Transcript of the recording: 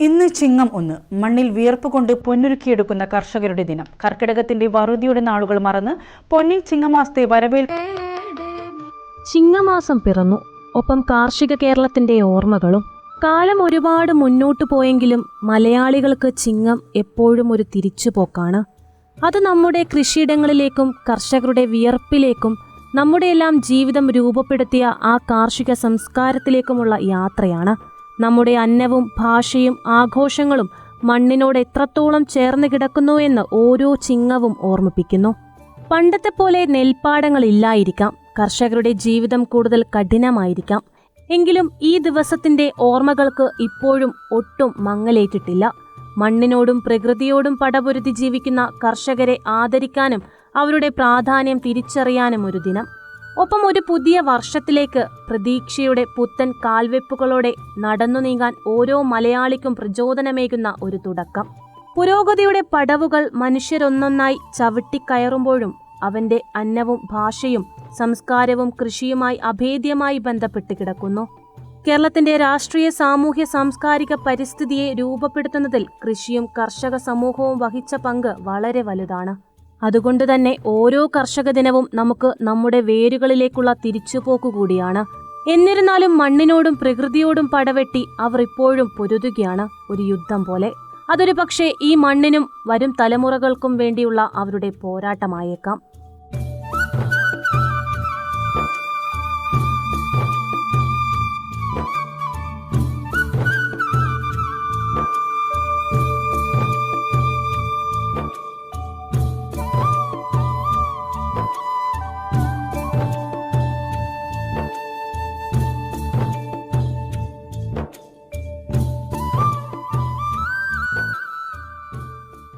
ഇന്ന് ചിങ്ങം ഒന്ന്. മണ്ണിൽ വിയർപ്പ് കൊണ്ട് പൊന്നൊരുക്കിയെടുക്കുന്ന കർഷകരുടെ ദിനം. കർക്കിടകത്തിന്റെ വറുതിയുടെ നാളുകൾ മറന്ന് പൊന്നിൽ ചിങ്ങമാസത്തെ വരവേൽ ചിങ്ങമാസം പിറന്നു. ഒപ്പം കാർഷിക കേരളത്തിന്റെ ഓർമ്മകളും. കാലം ഒരുപാട് മുന്നോട്ട് പോയെങ്കിലും മലയാളികൾക്ക് ചിങ്ങം എപ്പോഴും ഒരു തിരിച്ചുപോക്കാണ്. അത് നമ്മുടെ കൃഷിയിടങ്ങളിലേക്കും കർഷകരുടെ വിയർപ്പിലേക്കും നമ്മുടെയെല്ലാം ജീവിതം രൂപപ്പെടുത്തിയ ആ കാർഷിക സംസ്കാരത്തിലേക്കുമുള്ള യാത്രയാണ്. നമ്മുടെ അന്നവും ഭാഷയും ആഘോഷങ്ങളും മണ്ണിനോട് എത്രത്തോളം ചേർന്ന് കിടക്കുന്നു എന്ന് ഓരോ ചിങ്ങവും ഓർമ്മിപ്പിക്കുന്നു. പണ്ടത്തെ പോലെ നെൽപ്പാടങ്ങളില്ലായിരിക്കാം കർഷകരുടെ ജീവിതം കൂടുതൽ കഠിനമായിരിക്കാം. എങ്കിലും ഈ ദിവസത്തിന്റെ ഓർമ്മകൾക്ക് ഇപ്പോഴും ഒട്ടും മങ്ങലേറ്റിട്ടില്ല. മണ്ണിനോടും പ്രകൃതിയോടും പടപൊരുതി ജീവിക്കുന്ന കർഷകരെ ആദരിക്കാനും അവരുടെ പ്രാധാന്യം തിരിച്ചറിയാനും ഒരു ദിനം. ഒപ്പം ഒരു പുതിയ വർഷത്തിലേക്ക് പ്രതീക്ഷയുടെ പുത്തൻ കാൽവെപ്പുകളോടെ നടന്നു നീങ്ങാൻ ഓരോ മലയാളിക്കും പ്രചോദനമേകുന്ന ഒരു തുടക്കം. പുരോഗതിയുടെ പടവുകൾ മനുഷ്യരൊന്നൊന്നായി ചവിട്ടിക്കയറുമ്പോഴും അവന്റെ അന്നവും ഭാഷയും സംസ്കാരവും കൃഷിയുമായി അഭേദ്യമായി ബന്ധപ്പെട്ട് കിടക്കുന്നു. കേരളത്തിന്റെ രാഷ്ട്രീയ സാമൂഹ്യ സാംസ്കാരിക പരിസ്ഥിതിയെ രൂപപ്പെടുത്തുന്നതിൽ കൃഷിയും കർഷക സമൂഹവും വഹിച്ച പങ്ക് വളരെ വലുതാണ്. അതുകൊണ്ട് തന്നെ ഓരോ കർഷക ദിനവും നമുക്ക് നമ്മുടെ വേരുകളിലേക്കുള്ള തിരിച്ചുപോക്ക് കൂടിയാണ്. എന്നിരുന്നാലും മണ്ണിനോടും പ്രകൃതിയോടും പടവെട്ടി അവർ ഇപ്പോഴും പൊരുതുകയാണ് ഒരു യുദ്ധം പോലെ. അതൊരു പക്ഷേ ഈ മണ്ണിനും വരും തലമുറകൾക്കും വേണ്ടിയുള്ള അവരുടെ പോരാട്ടമായേക്കാം.